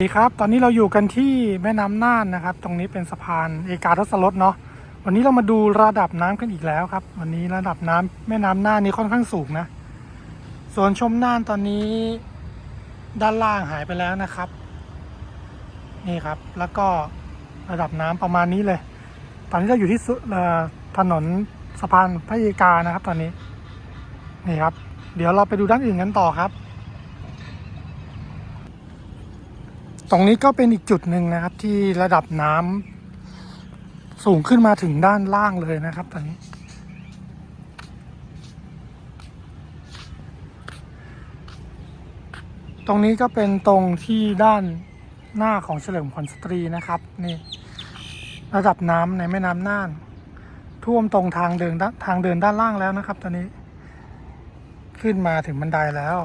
สวัสดีครับ ตอนนี้เราอยู่กันที่แม่น้ำน่านนะครับ ตรงนี้เป็นสะพานเอกาทศรถเนาะ วันนี้เรามาดูระดับน้ำกันอีกแล้วครับ วันนี้ระดับน้ำแม่น้ำน่านนี้ค่อนข้างสูงนะ ส่วนชมน่านตอนนี้ด้านล่างหายไปแล้วนะครับ นี่ครับ แล้วก็ระดับน้ำประมาณนี้เลย ตอนนี้เราอยู่ที่ถนนสะพานพระเอกานะครับ ตอนนี้ นี่ครับ เดี๋ยวเราไปดูด้านอื่นกันต่อครับ ตรงนี้ก็เป็นอีกจุดหนึ่งนะครับ ที่ระดับน้ำสูงขึ้นมาถึงด้านล่างเลยนะครับ ตอนนี้ ตรงนี้ก็เป็นตรงที่ด้านหน้าของเฉลิมขวัญสตรีนะครับนี่ระดับน้ำในแม่น้ำน่าน ท่วมตรงทางเดินด้านทางเดินด้านล่างแล้วนะครับ ตอนนี้ ขึ้นมาถึงบันไดแล้ว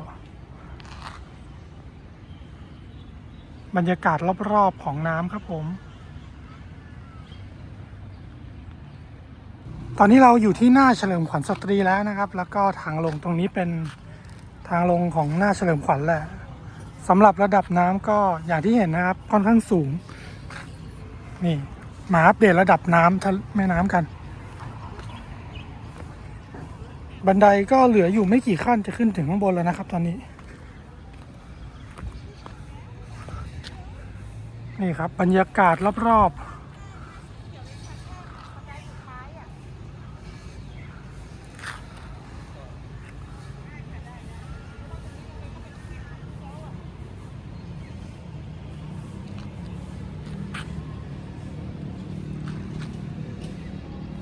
บรรยากาศรอบๆของน้ำครับผม ตอนนี้เราอยู่ที่หน้าเฉลิมขวัญสตรีแล้วนะครับ แล้วก็ทางลงตรงนี้เป็นทางลงของหน้าเฉลิมขวัญแหละสำหรับระดับน้ำก็อย่างที่เห็นนะครับค่อนข้างสูง นี่มาอัปเดตระดับน้ำทะแม่น้ำกัน บันไดก็เหลืออยู่ไม่กี่ขั้นจะขึ้นถึงข้างบนแล้วนะครับ ตอนนี้ นี่ครับบรรยากาศรอบๆ